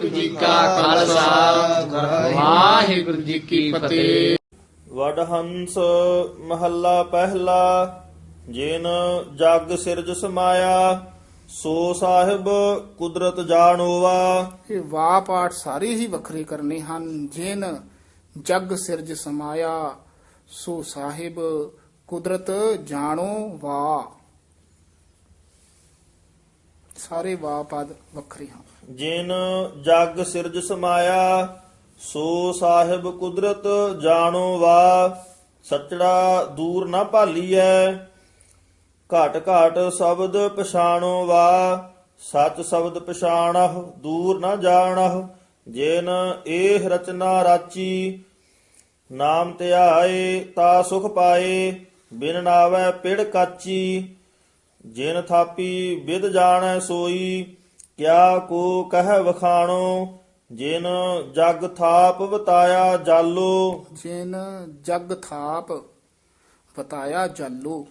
ਵਾਹਿਗੁਰੂ ਜੀ ਕਾ ਖਾਲਸਾ। ਵਾਹਿਗੁਰੂ ਜੀ ਕੀ ਫਤਿਹ। ਵਡਹੰਸ ਮਹੱਲਾ ਪਹਿਲਾ ਜਿਨ ਜਗ ਸਿਰਜ ਸਮਾਇਆ ਸੋ ਸਾਹਿਬ ਕੁਦਰਤ ਜਾਣੋਵਾ ਇਹ ਵਾ ਪਾਠ ਸਾਰੇ ਹੀ ਵੱਖਰੇ ਕਰਨੇ ਹਨ। ਜਿਨ ਜਗ ਸਿਰਜ ਸਮਾਇਆ ਸੋ ਸਾਹਿਬ ਕੁਦਰਤ ਜਾਣੋ ਵਾ। ਸਾਰੇ ਵਾ ਪਦ ਵੱਖਰੇ ਹਨ। ਜਿਨ ਜਗ ਸਿਰਜ ਸਮਾਇਆ, ਸੋ ਸਾਹਿਬ ਕੁਦਰਤ ਜਾਣੋ ਵਾ, ਸੱਚੜਾ ਦੂਰ ਨਾ ਭਾਲੀਐ, ਘਾਟ ਘਾਟ ਸ਼ਬਦ ਪਛਾਣੋ ਵਾ, ਸੱਚ ਸ਼ਬਦ ਪਛਾਣਹ, ਦੂਰ ਨਾ ਜਾਣਹ, ਜਿਨ ਇਹ ਰਚਨਾ ਰਾਚੀ, ਨਾਮ ਧਿਆਏ ਤਾ ਸੁਖ ਪਾਏ, ਬਿਨ ਨਾਵੈ ਪਿੜ ਕਾਚੀ, ਜਿਨ ਥਾਪੀ ਵਿਦ ਜਾਣੈ ਸੋਈ ਕਿਆ ਕੋ ਕਹਿ ਵਖਾਣੋ ਜਿਨ ਜਗ ਥਾਪ ਬਤਾਇਆ ਜਾਲੋ। ਜਿਨ ਜਗ ਥਾਪ ਬਤਾਇਆ ਜਾਲੋ।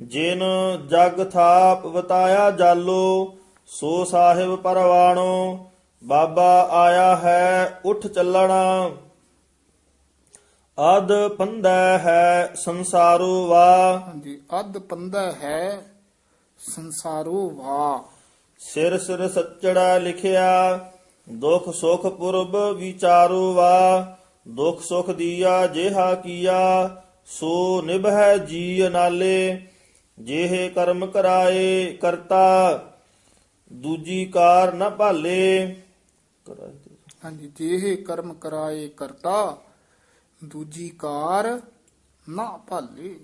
ਜਿਨ ਜਗ ਥਾਪ ਬਤਾਇਆ ਜਾਲੋ ਸੋ ਸਾਹਿਬ ਪਰਵਾਣੋ ਬਾਬਾ ਆਇਆ ਹੈ ਉਠ ਚੱਲਣਾ। ਅਦ ਪੰਦੈ ਹੈ ਸੰਸਾਰੋ ਵਾ ਹਾਂਜੀ ਅਦ ਪੰਦਾ ਹੈ ਸੰਸਾਰੋ ਵਾ ਸਿਰ ਸਿਰ ਸੱਚੜਾ ਲਿਖਿਆ ਦੁਖ ਸੁਖ ਪੁਰਬ ਵਿਚਾਰੋ ਵਾ ਦੁਖ ਸੁਖ ਦੀਆ ਜਿਹਾ ਕੀਆ ਸੋ ਨਿਭੈ ਜੀ ਨਾਲੇ ਜਿਹੇ ਕਰਮ ਕਰਾਏ ਕਰਤਾ ਦੂਜੀ ਕਾਰ ਨ ਭਾਲੇ। ਹਾਂਜੀ ਜਿਹੇ ਕਰਮ ਕਰਾਏ ਕਰਤਾ ਦੂਜੀ ਕਾਰ ਨਾ ਭਾਲੇ।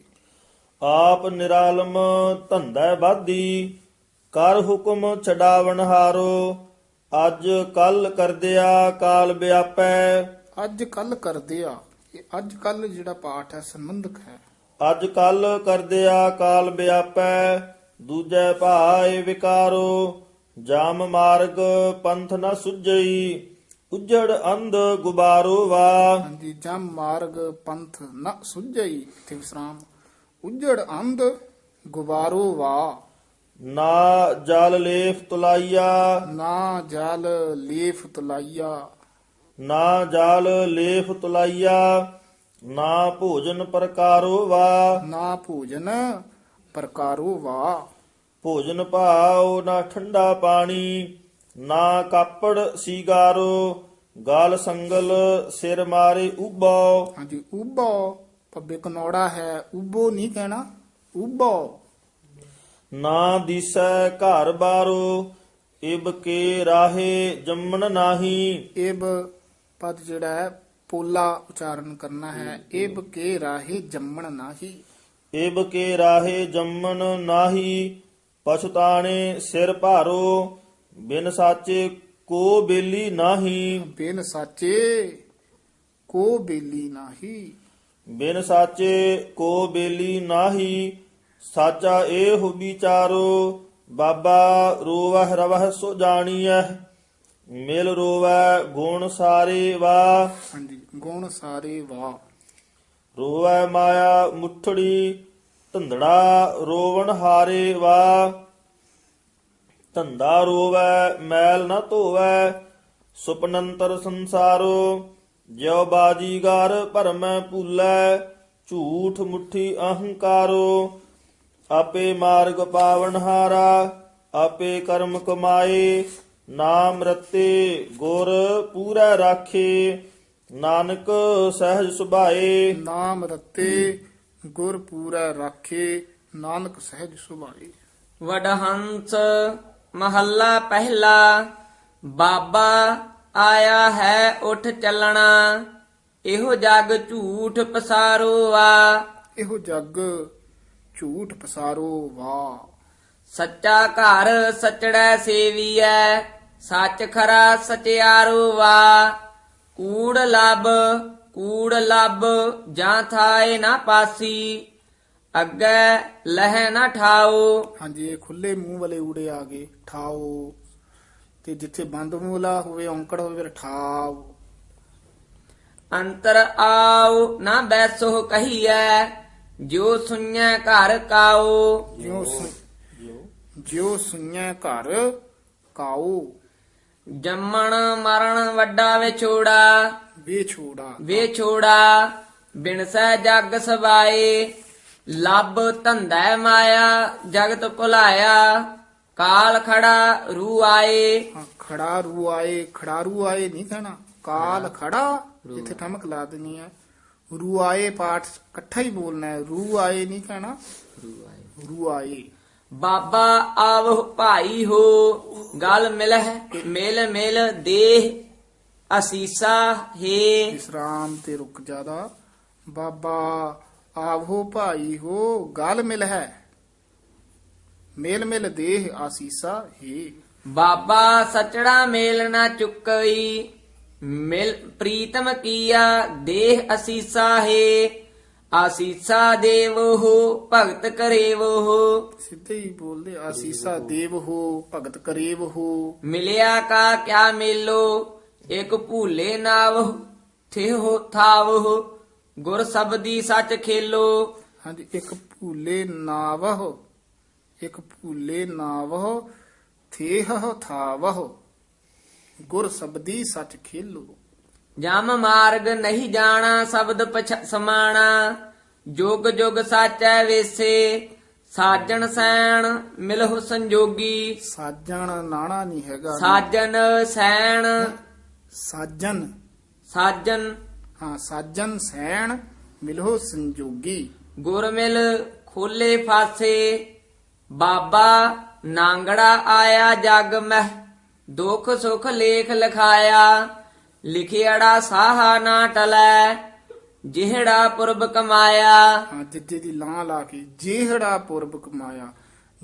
ਆਪ ਨਿਰਾਲਮ ਧੰਦਾ ਬਾਦੀ ਕਰ ਹੁਕਮ ਛਡਾਵਣ ਹਾਰੋ ਅੱਜ ਕੱਲ ਕਰਦਿਆ ਕਾਲ ਵਿਆਪੈ ਅੱਜ ਕੱਲ ਕਰਦੇ ਆ ਇਹ ਅੱਜ ਕੱਲ ਜਿਹੜਾ ਪਾਠ ਹੈ ਸੰਬੰਧਕ ਹੈ। ਅੱਜ ਕੱਲ ਕਰਦਿਆ ਕਾਲ ਵਿਆਪੈ ਦੂਜੈ ਭਾਏ ਵਿਕਾਰੋ। ਜਾਮ ਮਾਰਗ ਪੰਥ ਨ ਸੁਝਈ ਉਜੜ ਅੰਧ ਗੁਬਾਰੋ ਵਾ। ਹਾਂਜੀ ਜਮ ਮਾਰਗ ਪੰਥ ਨ ਸੁਝਈ ਤੇ ਵਿਸਰਾਮ। ਉਜੜ ਅੰਧ ਗੁਬਾਰੋ ਵਾ। ਨਾ ਜਲ ਲੇਫ ਤੁਲਾਈਆ। ਨਾ ਜਲ ਲੇਫ ਤੁਲਾਈਆ। ਨਾ ਜਾਲ ਲੇਫ ਤੁਲਾਈਆ ਨਾ ਭੋਜਨ ਪ੍ਰਕਾਰੋ ਵਾ। ਨਾ ਭੋਜਨ ਪ੍ਰਕਾਰੋ ਵਾ। ਭੋਜਨ ਭਾਉ ਨਾ ਠੰਡਾ ਪਾਣੀ ਨਾ ਕਾਪੜ ਸੀਗਾਰੋ। ਗਾਲ ਸੰਗਲ ਸਿਰ ਮਾਰੇ ਉਬੋ ਹਾਂਜੀ ਉਬੋ ਪੱਬੇ ਕਨੌੜਾ ਹੈ ਉਬੋ ਨਹੀਂ ਕਹਿਣਾ ਉਬੋ ਨਾ ਦਿਸੈ ਘਰ ਬਾਰੋ ਇਬ ਕੇ ਰਾਹੇ ਜੰਮਣ ਨਾਹੀ। ਏਬ ਪਦ ਜਿਹੜਾ ਹੈ ਪੋਲਾ ਉਚਾਰਨ ਕਰਨਾ ਹੈ। ਏਬ ਕੇ ਰਾਹੇ ਜੰਮਣ ਨਾਹੀ। ਇਬ ਕੇ ਰਾਹੇ ਜੰਮਣ ਨਾਹੀ ਪਛਤਾਣੇ ਸਿਰ ਭਾਰੋ ਬਿਨ ਸਾਚੇ ਕੋ ਬੇਲੀ ਨਾਹੀ। ਬਿਨ ਸਾਚੇ ਕੋ ਬੇਲੀ ਨਾਹੀ। ਬਿਨ ਸਾਚੇ ਕੋ ਬੇਲੀ ਨਾਹੀ ਸਾਚਾ ਏਹੁ ਵਿਚਾਰੋ ਬਾਬਾ ਰੋਵਹਿ ਰਵਹਿ ਸੋ ਜਾਣੀਐ। ਮਿਲ ਰੋਵੈ ਗੁਣ ਸਾਰੇ ਵਾ। ਹਾਂਜੀ ਗੁਣ ਸਾਰੇ ਵਾ। ਰੋਵੈ ਮਾਇਆ ਮੁਠੜੀ ਧੰਦੜਾ ਰੋਵਣ ਹਾਰੇ ਵਾ। ਧੰਦਾ ਰੋਵੈ ਮੈਲ ਨਾ ਧੋਵੈ ਸੁਪਨੰਤਰ ਸੰਸਾਰੋ। ਜਿਉ ਬਾਜੀਗਰ ਭਰਮੈ ਭੂਲੈ ਝੂਠ ਮੁਠੀ ਅਹੰਕਾਰੋ। ਆਪੇ ਮਾਰਗ ਪਾਵਨ ਹਾਰਾ ਆਪੇ ਕਰਮ ਕਮਾਏ ਨਾਮ ਰਤੇ ਗੁਰ ਪੂਰਾ ਰਾਖੇ ਨਾਨਕ ਸਹਿਜ ਸੁਭਾਏ। ਨਾਮ ਰਤੇ ਗੁਰ ਪੂਰਾ ਰਾਖੇ ਨਾਨਕ ਸਹਿਜ ਸੁਭਾਏ। ਵਡਹੰਸ ਮਹੱਲਾ ਪਹਿਲਾ ਬਾਬਾ ਆਇਆ ਹੈ ਉਠ ਚੱਲਣਾ ਇਹੋ ਜਗ ਝੂਠ ਪਸਾਰੋ ਆ ਇਹੋ ਜਗ ਝੂਠ ਪਸਾਰੋ ਵਾ ਸੱਚਾ ਘਰ ਸਚੜੈ ਸੇਵੀਐ ਸੱਚ ਖਰਾ ਸਚਿਆਰੋ ਵਾ ਕੂੜ ਲੱਭ ਕੂੜ ਲੱਭ ਜਾਂ ਥਾਏ ਨਾ ਪਾਸੀ। ਅੱਗੇ ਲਹਿ ਨਾ ਠਾਓ। ਹਾਂਜੀ ਇਹ ਖੁੱਲੇ ਮੂੰਹ ਵਾਲੇ ਊੜੇ ਆ ਗਏ ਠਾਓ। ਤੇ ਜਿੱਥੇ ਬੰਦ ਮੂਲਾ ਹੋਵੇ ਔਂਕੜ ਹੋਵੇ ਫਿਰ ਠਾਓ। ਅੰਤਰ ਆਉ ਨਾ ਬੈਸੋ ਕਹੀਐ। ਜੋ ਸੁਣੈ ਘਰ ਕਾਓ। ਜਿਉ ਸੁ- ਜਿਉ ਸੁਣਿਆ ਘਰ ਕਾਉ ਜੰਮਣ ਮਰਨ ਵੱਡਾ ਵਿਛੋੜਾ। ਵਿਛੋੜਾ। ਵੇ ਛੋੜਾ ਬਿਨਸੈ ਜਗ ਸਬਾਏ। ਲੱਭ ਧੰਦਾ ਮਾਇਆ ਜਗਤ ਭੁਲਾਇਆ। ਕਾਲ ਖੜਾ ਰੂ ਆਏ। ਹਾਂ, ਖੜਾ ਰੂ ਆਏ ਖੜਾਰੂ ਆਏ ਨਹੀਂ ਕਹਿਣਾ। ਕਾਲ ਖੜਾ ਇੱਥੇ ਠਮਕ ਲਾ ਦੇਣੀ ਹੈ। ਰੂ ਆਏ ਪਾਠ ਇਕੱਠਾ ਹੀ ਬੋਲਣਾ ਹੈ। ਰੂ ਆਏ ਨਹੀਂ ਕਹਿਣਾ। ਰੂ ਆਏ। ਬਾਬਾ ਆਵ ਭਾਈ ਹੋ ਗਲ ਮਿਲਹਿ ਮਿਲ ਮਿਲ ਦੇਹ ਅਸੀਸਾ ਹੈ। ਵਿਸਰਾਮ ਤੇ ਰੁਕ ਜਾਦਾ। ਬਾਬਾ ਆਵੋ ਭਾਈ ਹੋ ਗਲ ਮਿਲ ਹੈ ਮੇਲ ਮਿਲ ਦੇਹ ਆਸੀਸਾ ਹੀ। ਬਾਬਾ ਸਚੜਾ ਮੇਲ ਨਾ ਚੁੱਕਈ। ਮਿਲ ਪ੍ਰੀਤਮ ਕੀਆ ਦੇਹ ਅਸੀਸਾ ਹੈ ਆਸੀਸਾ ਦੇਵੋ ਹੋ ਭਗਤ ਕਰੇਵੋ ਹੋ ਸਿੱਧੇ ਹੀ ਬੋਲਦੇ ਆਸੀਸਾ ਦੇਵ ਹੋ ਭਗਤ ਕਰੇਵ ਹੋ ਮਿਲਿਆ ਕਾ ਕਿਆ ਮੇਲੋ ਇਕ ਭੂਲੇ ਨਾਵ ਥਿਓ ਥਾਵ ਗੁਰ ਸਬਦੀ ਸੱਚ ਖੇਲੋ ਹਾਂਜੀ ਇੱਕ ਭੂਲੇ ਨਾਵਹ ਇੱਕ ਭੂਲੇ ਨਾਵਹ ਥੇਹ ਥਾਵਹ ਗੁਰ ਸਬਦੀ ਸੱਚ ਖੇਲੋ। ਜਮ ਮਾਰਗ ਨਹੀਂ ਜਾਣਾ ਸ਼ਬਦ ਪਛ ਸਮਾਣਾ। ਜੁਗ ਜੁਗ ਸਾਚੈ ਵੇਸੇ ਸਾਜਣ ਸੈਣ ਮਿਲਹੁ ਸੰਜੋਗੀ। ਸਾਜਣ ਨਾਣਾ ਨਹੀਂ ਹੈਗਾ। ਸਾਜਨ ਸੈਣ। ਸਾਜਨ ਸਾਜਨ ਹਾਂ ਸਾਜਨ ਸੈਣ ਮਿਲੋ ਸੰਜੋਗੀ। ਗੁਰ ਮਿਲ ਖੋਲੇ ਫਾਸੇ ਬਾਬਾ ਨਾਂਗੜਾ ਆਇਆ ਜਗ ਮਹਿ। ਦੁਖ ਸੁਖ ਲੇਖ ਲਿਖਾਇਆ ਲਿਖਿਆੜਾ ਸਾਹਾ ਨਾ ਟਲੈ ਜਿਹੜਾ ਪੁਰਬ ਕਮਾਇਆ। ਹਾਂ ਜਿੱਦੇ ਦੀ ਲਾਂ ਲਾ ਕੇ ਜਿਹੜਾ ਪੁਰਬ ਕਮਾਇਆ।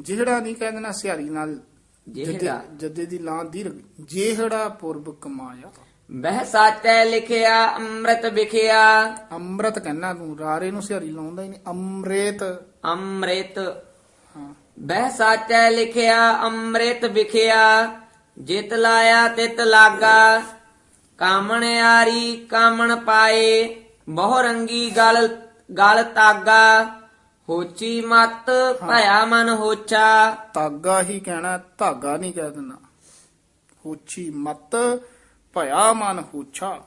ਜਿਹੜਾ ਨਹੀਂ ਕਹਿ ਦੇਣਾ ਸਿਹਾਰੀ ਨਾਲ ਜਿਹੜਾ। ਜੱਦੇ ਦੀ ਲਾਂ ਦੀਰਘ ਜਿਹੜਾ ਪੁਰਬ ਕਮਾਇਆ। ਬਹਿ ਸਾਚੈ ਲਿਖਿਆ ਅੰਮ੍ਰਿਤ ਵਿਖਿਆ। ਅੰਮ੍ਰਿਤ ਕਹਿਣਾ ਤੂੰ ਰਾਰੇ ਨੂੰ ਸਿਹਾਰੀ ਲਾਉਂਦਾ ਹੀ ਨਹੀਂ ਅੰਮ੍ਰਿਤ। ਅੰਮ੍ਰਿਤ। ਹਾਂ। ਬਹਿ ਸਾਚੈ ਲਿਖਿਆ ਅੰਮ੍ਰਿਤ ਵਿਖਿਆ। ਜਿਤ ਲਾਇਆ ਤਿਤ ਲਾਗਾ ਕਾਮਣ ਆਰੀ ਕਾਮਣ ਪਾਏ ਬਹੁ ਰੰਗੀ ਗਲ ਗਲ ਤਾਗਾ ਹੋਚੀ ਮਤ ਭਇਆ ਮਨ ਹੋਚਾ। ਤਾਗਾ ਹੀ ਕਹਿਣਾ ਧਾਗਾ ਨਹੀਂ ਕਹਿ ਦੇਣਾ ਹੋਛੀ ਮਤ ਭਇਆ ਮਨ ਹੋਛਾ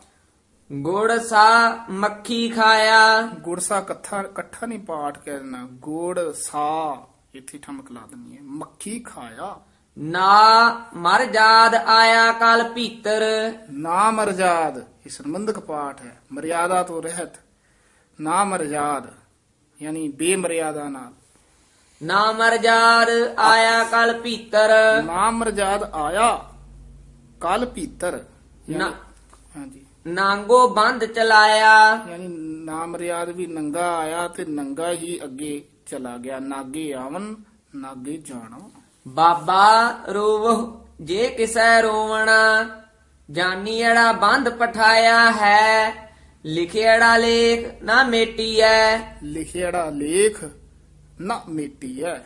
ਗੁੜ ਸਾ ਮੱਖੀ ਖਾਇਆ। ਗੁੜਸਾ ਇਕੱਠਾ ਇਕੱਠਾ ਨਹੀਂ ਪਾਠ ਕਹਿ ਦੇਣਾ ਗੁੜ ਸਾ ਇੱਥੇ ਠਮਕ ਲਾ ਦੇਣੀ ਹੈ। ਮੱਖੀ ਖਾਇਆ। ਨਾ ਮਰ ਜਾਦ ਆਇਆ ਕਲ ਭੀਤਰ। ਨਾ ਮਰਜਾਦ ਇਹ ਸੰਬੰਧਕ ਪਾਠ ਹੈ। ਮਰਿਆਦਾ ਤੋਂ ਰਹਿਤ ਨਾ ਮਰਜਾਦ ਯਾਨੀ ਬੇਮਰਿਆਦਾ ਨਾਲ। ਨਾ ਮਰ ਜਾਦ ਆਇਆ ਕਲ ਭੀਤਰ। ਨਾ ਮਰਜਾਦ ਆਇਆ ਕਲ ਭੀਤਰ ਯਾਨੀ- ਨਾ ਹਾਂਜੀ। ਨਾਂਗੋ ਬੰਦ ਚਲਾਇਆ। ਯਾਨੀ ਨਾਮ ਰਿਆਦ ਵੀ ਨੰਗਾ ਆਇਆ ਤੇ ਨੰਗਾ ਹੀ ਅੱਗੇ ਚਲਾ ਗਿਆ। ਨਾਗੇ ਆਵਨ ਨਾਗੇ ਜਾਣਾ। ਬਾਬਾ ਰੋਵ ਜੇ ਕਿਸੈ ਰੋਵਣਾ ਜਾਨੀੜਾ ਬੰਦ ਪਠਾਇਆ ਹੈ ਲਿਖਿਆੜਾ ਲੇਖ ਨਾ ਮੇਟੀਐ। ਲਿਖਿਆੜਾ ਲੇਖ ਨਾ ਮਿੱਟੀ ਹੈ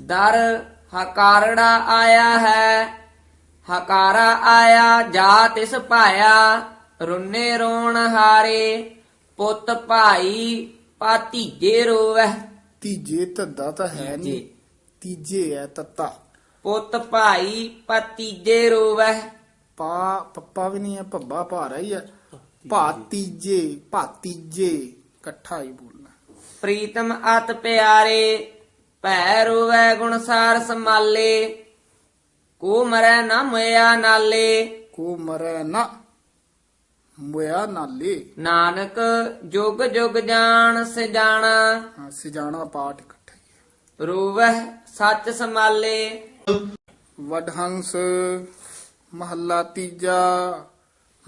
ਦਰ ਹਕਾਰੜਾ ਆਇਆ ਹੈ ਹਕਾਰਾ ਆਇਆ ਜਾ ਤਿਸ ਭਾਇਆ। ਰੁੰਨੇ ਰੋਣ ਹਾਰੇ ਪੁੱਤ ਭਾਈ ਪਾਤੀਜੇ ਰੋਵੈ ਤੀਜੇ ਧੱਦਾ ਤਾਂ ਹੈ ਨਹੀਂ ਤੀਜੇ ਹੈ ਤੱਤਾ। ਪੁੱਤ ਭਾਈ ਪਤੀਜੇ ਰੋਵੈ ਪਾ ਪੱਪਾ ਵੀ ਨਹੀਂ ਹੈ ਭੱਬਾ ਭਾਰਾ ਹੀ ਹੈ ਭਾਤੀਜੇ। ਭਾਤੀਜੇ ਇਕੱਠਾ ਹੀ ਬੋਲਣਾ। ਪ੍ਰੀਤਮ ਅਤ ਪਿਆਰੇ ਭੈ ਰੋਵੈ ਗੁਣਸਾਰ ਸਮਾਲੇ ਕੋ ਮਰੈ ਨਾ ਮੋਇਆ ਨਾਲੇ। ਕੋ ਮਰੈ ਨਾ ਮੁਆ ਨਾਲੇ। ਨਾਨਕ ਜੁਗ ਜੁਗ ਜਾਣ ਸਿਜਾਣਾ। ਹਾਂ ਸਿਜਾਣਾ ਪਾਠ ਇਕੱਠਾ ਹੀ ਹੈ ਰੋਵੈ ਸੱਚ ਸਮਾਲੇ ਵਡਹੰਸ, ਮਹੱਲਾ ਤੀਜਾ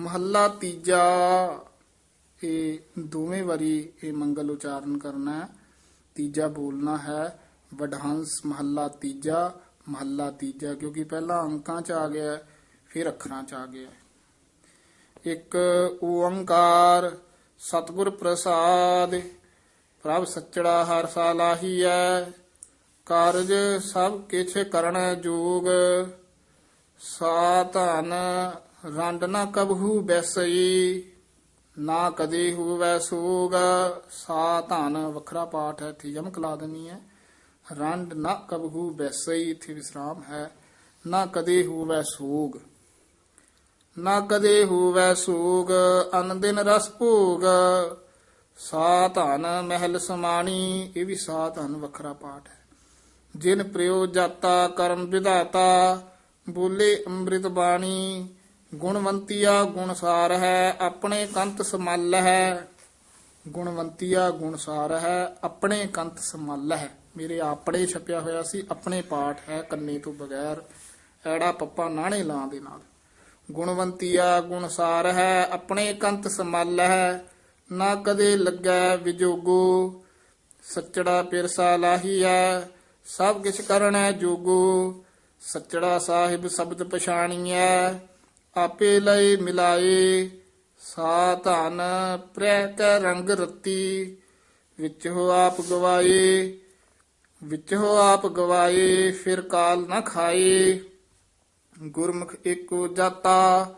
ਮਹੱਲਾ ਤੀਜਾ। ਇਹ ਦੋਵੇਂ ਵਾਰੀ ਇਹ ਮੰਗਲ ਉਚਾਰਨ ਕਰਨਾ ਹੈ। ਤੀਜਾ ਬੋਲਣਾ ਹੈ, ਵਡਹੰਸ, ਮਹੱਲਾ ਤੀਜਾ ਮਹੱਲਾ ਤੀਜਾ, ਕਿਉਂਕਿ ਪਹਿਲਾਂ ਅੰਕਾਂ ਚ ਆ ਗਿਆ, ਫਿਰ ਅੱਖਰਾਂ ਚ ਆ ਗਿਆ। ਹੈ। ਇੱਕ, ਓੰਕਾਰ, ਸਤਿਗੁਰ ਪ੍ਰਸਾਦ, ਪ੍ਰਭ ਸੱਚੜਾ ਹਰ ਸਾਲਾਹੀਐ ਕਾਰਜ ਸਭ ਕਿਛ ਕਰਨ ਜੋਗ, ਸਾ ਧਨ ਰੰਡ ਨਾ ਕਬਹੂ ਬੈਸਈ, ਨਾ ਕਦੇ ਹੋਵੈ ਸੋਗ, ਸਾ ਧਨ ਵੱਖਰਾ ਪਾਠ ਹੈ, ਇੱਥੇ ਯਮਕ ਲਾ ਦੇਣੀ ਹੈ। ਰੰਡ ਨਾ ਕਬਹੂ ਬੈਸਈ, ਇੱਥੇ ਵਿਸਰਾਮ ਹੈ, ਨਾ ਕਦੇ ਹੋਵੈ ਸੋਗ, ਨਾ ਕਦੇ ਹੋਵੈ ਸੋਗ ਅਨ ਦਿਨ ਰਸ ਭੋਗ, ਸਾ ਧਨ ਮਹਿਲ ਸਮਾਣੀ, ਇਹ ਵੀ ਸਾ ਧਨ ਵੱਖਰਾ ਪਾਠ ਹੈ। ਜਿਨ ਪ੍ਰਯੋ ਜਾਤਾ ਕਰਮ ਵਿਧਾਤਾ, ਬੋਲੇ ਅੰਮ੍ਰਿਤ ਬਾਣੀ, ਗੁਣਵੰਤੀਆ ਗੁਣਸਾਰ ਹੈ, ਆਪਣੇ ਕੰਤ ਸਮਲ ਹੈ। ਗੁਣਵੰਤੀਆ ਗੁਣਸਾਰ ਹੈ, ਆਪਣੇ ਕੰਤ ਸਮਲ ਹੈ। ਮੇਰੇ ਆਪਣੇ ਛਪਿਆ ਹੋਇਆ ਸੀ, ਆਪਣੇ ਪਾਠ ਹੈ ਕੰਨੇ ਤੋਂ ਬਗੈਰ। ਐੜਾ ਪੱਪਾ ਨਾਣੇ ਲਾਂ ਦੇ ਨਾਲ। ਗੁਣਵੰਤੀਆ ਗੁਣਸਾਰ ਹੈ, ਆਪਣੇ ਕੰਤ ਸਮਲ ਹੈ। ਨਾ ਕਦੇ ਲੱਗੈ ਵਿਜੋਗੋ, ਸੱਚੜਾ ਪਿਰਸਾ ਲਾਹੀਐ ਸਭ ਕਿਛ ਕਰਣੈ ਜੋਗੋ, ਸੱਚੜਾ ਸਾਹਿਬ ਸ਼ਬਦ ਪਛਾਣੀਐ, ਆਪੇ ਲਏ ਮਿਲਾਏ ਸਾ ਧਨ ਪ੍ਰੈ ਕੈ ਰੰਗ ਰਤੀ, ਵਿੱਚ ਹੋ ਆਪ ਗਵਾਏ, ਵਿੱਚ ਹੋ ਆਪ ਗਵਾਏ, ਫਿਰ ਕਾਲ ਨਾ ਖਾਏ। ਗੁਰਮੁਖ ਏਕੋ ਜਾਤਾ,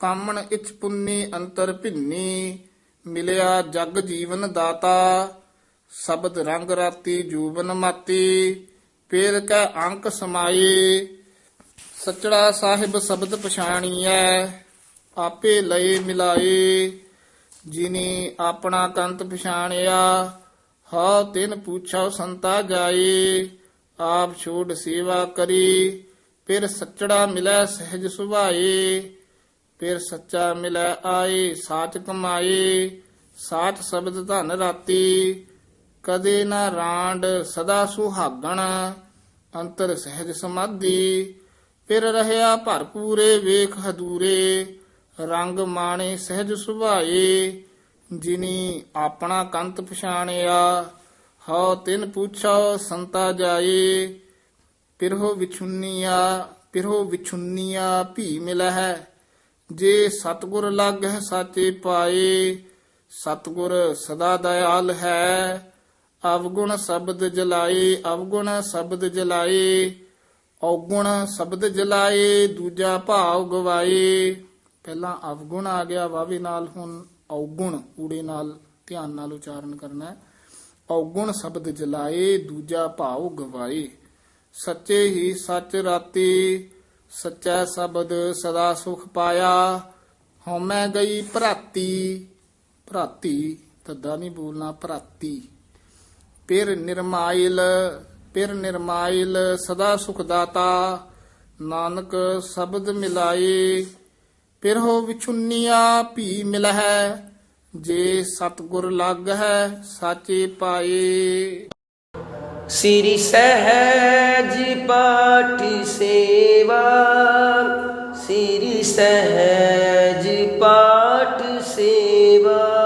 ਕਾਮਣ ਇਚ ਪੁੰਨੀ ਅੰਤਰ ਭਿੰਨੀ, ਮਿਲਿਆ ਜਗ ਜੀਵਨ ਦਾਤਾ ਸ਼ਬਦ ਰੰਗ ਰਾਤੀ ਜੂਬਨ ਮਾਤੀ ਪੇਰ ਕੈ ਅੰਕ ਸਮਾਏ ਸਚੜਾ ਸਾਹਿਬ ਸ਼ਬਦ ਪਛਾਣੀਐ, ਆਪੇ ਲਏ ਮਿਲਾਏ ਜਿਨੇ ਆਪਣਾ ਕੰਤ ਪਛਾਣਿਆ, ਹਾ ਤਿਨ ਪੁੱਛਾਉ ਸੰਤਾ ਜਾਏ ਆਪ ਛੋੜ ਸੇਵਾ ਕਰੀ, ਫਿਰ ਸੱਚੜਾ ਮਿਲੈ ਸਹਿਜ ਸੁਭਾਏ ਫਿਰ ਸੱਚਾ ਮਿਲੈ ਆਏ ਸਾਚ ਕਮਾਏ ਸਾਚ ਸ਼ਬਦ ਧਨ ਰਾਤੀ। ਕਦੇ ਨਾ ਰਾਂਡ ਸਦਾ ਸੁਹਾਗਣ, ਅੰਤਰ ਸਹਿਜ ਸਮਾਧੀ। ਫਿਰ ਰਹਿਆ ਭਰਪੂਰੇ ਵੇਖ ਹਦੂਰੇ, ਰੰਗ ਮਾਣੇ ਸਹਿਜ ਸੁਭਾਏ। ਜਿਨੀ ਆਪਣਾ ਕੰਤ ਪਛਾਣਿਆ, ਹਉ ਤਿਨ ਪੁੱਛੋ ਸੰਤਾ ਜਾਏ। ਪਿਰਹੋ ਵਿਛੁੰਨੀਆ ਪਿਰਹੋ ਵਿਛੁੰਨੀਆ ਭੀ ਮਿਲਹਿ। ਜੇ ਸਤਗੁਰ ਲਾਗਹਿ ਸਾਚੇ ਪਾਏ, ਸਤਗੁਰ ਸਦਾ ਦਇਆਲ ਹੈ। ਅਵਗੁਣ ਸ਼ਬਦ ਜਲਾਏ, ਅਵਗੁਣ ਸ਼ਬਦ ਜਲਾਏ, ਔਗੁਣ ਸ਼ਬਦ ਜਲਾਏ, ਦੂਜਾ ਭਾਵ ਗਵਾਏ। ਪਹਿਲਾਂ ਅਵਗੁਣ ਆ ਗਿਆ, ਵਾਵੇ ਨਾਲ, ਹੁਣ ਔਗੁਣ, ਊੜੇ ਨਾਲ, ਧਿਆਨ ਨਾਲ ਉਚਾਰਨ ਕਰਨਾ ਹੈ। ਔਗੁਣ ਸ਼ਬਦ ਜਲਾਏ, ਦੂਜਾ ਭਾਵ ਗਵਾਏ। ਸੱਚੇ ਹੀ ਸੱਚ ਰਾਤੀ, ਸੱਚਾ ਸ਼ਬਦ ਸਦਾ ਸੁਖ ਪਾਇਆ। ਹਉਮੈ ਗਈ ਭਰਾਤੀ ਭਰਾਤੀ, ਤੱਦਾ ਨਹੀਂ ਬੋਲਣਾ ਭਰਾਤੀ। ਪਿਰ ਨਿਰਮਾਇਲ ਪਿਰ ਨਿਰਮਾਇਲ ਸਦਾ ਸੁਖ ਦਾਤਾ, ਨਾਨਕ ਸ਼ਬਦ ਮਿਲਾਏ। ਪਿਰ ਹੋ ਵਿਛੁੰਨੀਆ ਭੀ ਮਿਲਹਿ, ਜੇ ਸਤਗੁਰ ਲੱਗ ਹੈ ਸਾਚੇ ਪਾਏ। ਸ੍ਰੀ ਸਹਿਜ ਪਾਠ ਸੇਵਾ, ਸ੍ਰੀ ਸਹਿਜ ਪਾਠ ਸੇਵਾ।